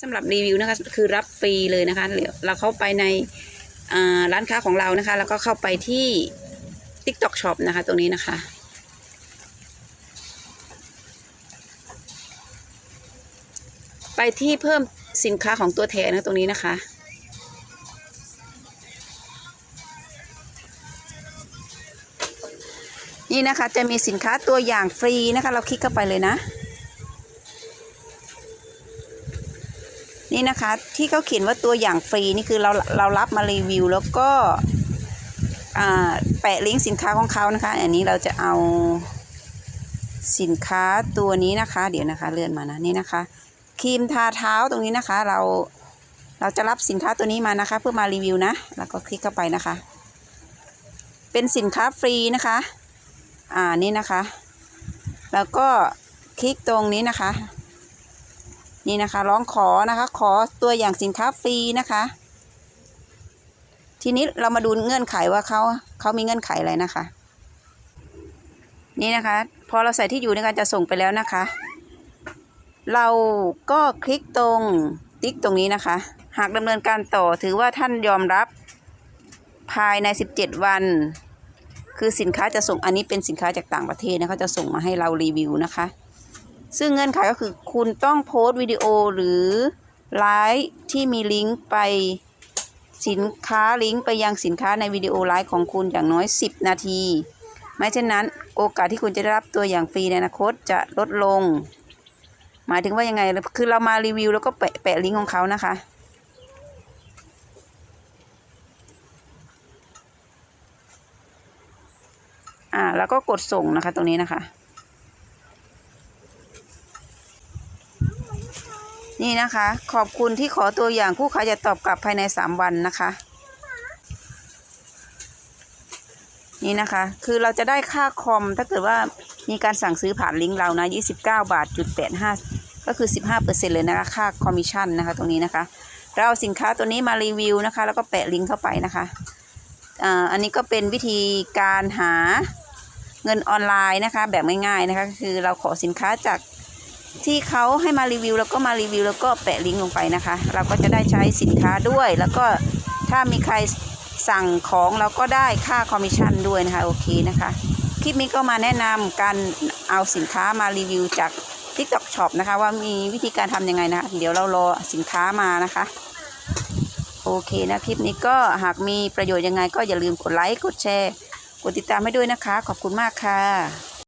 สำหรับรีวิวนะคะคือรับฟรีเลยนะคะเราเข้าไปในร้านค้าของเรานะคะ แล้วก็เข้าไปที่ TikTok Shop นะคะตรงนี้นะคะไปที่เพิ่มสินค้าของตัวแทนนะตรงนี้นะคะ นี่นะคะจะมีสินค้าตัวอย่างฟรีนะคะ เราคลิกเข้าไปเลยนะ นี่นะคะที่เขาเขียนว่าตัวอย่างฟรีนี่คือเราเรารับมารีวิว แล้วก็อ่าแปะลิงก์สินค้าของเขานะคะ อันนี้เราจะเอาสินค้าตัวนี้นะคะ เดี๋ยวนะคะเลื่อนมานะนี่นะคะครีมทาเท้าตรงนี้นะคะ เราเราจะรับสินค้าตัวนี้มานะคะ เพื่อมารีวิวนะแล้วก็คลิกเข้าไปนะคะ เป็นสินค้าฟรีนะคะ อ่านี่นะคะ แล้วก็คลิกตรงนี้นะคะ นี่นะคะร้องขอนะคะขอตัวอย่างสินค้าฟรีนะคะ ทีนี้เรามาดูเงื่อนไขว่าเขาเขามีเงื่อนไขอะไรนะคะ นี่นะคะพอเราใส่ที่อยู่ในการจะส่งไปแล้วนะคะ เราก็คลิกตรงติ๊กตรงนี้นะคะ หากดำเนินการต่อถือว่าท่านยอมรับภายใน 17 วัน คือสินค้าจะส่งอันนี้เป็นสินค้าจากต่างประเทศนะเขาจะส่งมาให้เรารีวิวนะคะ ซึ่งเงื่อนไขก็คือคุณต้องโพสต์วิดีโอหรือไลฟ์ที่มีลิงก์ไปสินค้าลิงก์ไปยังสินค้าในวิดีโอไลฟ์ของคุณอย่างน้อย 10 นาที ไม่เช่นนั้นโอกาสที่คุณจะได้รับตัวอย่างฟรีในอนาคตจะลดลง หมายถึงว่ายังไง คือเรามารีวิวแล้วก็แปะแปะลิงก์ของเขานะคะ อ่าแล้วก็กดส่งนะคะตรงนี้นะคะ นี่นะคะ ขอบคุณที่ขอตัวอย่างผู้าจะตอบกลับภายใน3วันนะคะ นี่นะคะ คือเราจะได้ค่าคอมถ้าเกิดว่ามีการสั่งซื้อผ่านลิงก์เรานะ29 บาทจุด85ก็คือ 15เปอร์เซ็นเลยนะคะค่าคอมมิชชั่นนะคะ ตรงนี้นะคะ เราเอาสินค้าตัวนี้มารีวิวนะคะ แล้วก็แปะลิงก์เข้าไปนะคะอ่าอันนี้ก็เป็นวิธีการหาเงินออนไลน์นะคะ แบบง่ายๆนะคะ คือเราขอสินค้าจาก ที่เขาให้มารีวิวแล้วก็มารีวิว แล้วก็แปะลิงก์ลงไปนะคะ เราก็จะได้ใช้สินค้าด้วย แล้วก็ถ้ามีใครสั่งของเราก็ได้ค่าคอมมิชชั่นด้วยนะคะโอเคนะคะ คลิปนี้ก็มาแนะนำการเอาสินค้ามารีวิวจาก TikTok Shop นะคะว่ามีวิธีการทำยังไงนะคะเดี๋ยวเรารอสินค้ามานะคะโอเคนะคลิปนี้ก็หากมีประโยชน์ยังไงก็อย่าลืมกดไลค์กดแชร์ กดติดตามให้ด้วยนะคะ ขอบคุณมากค่ะ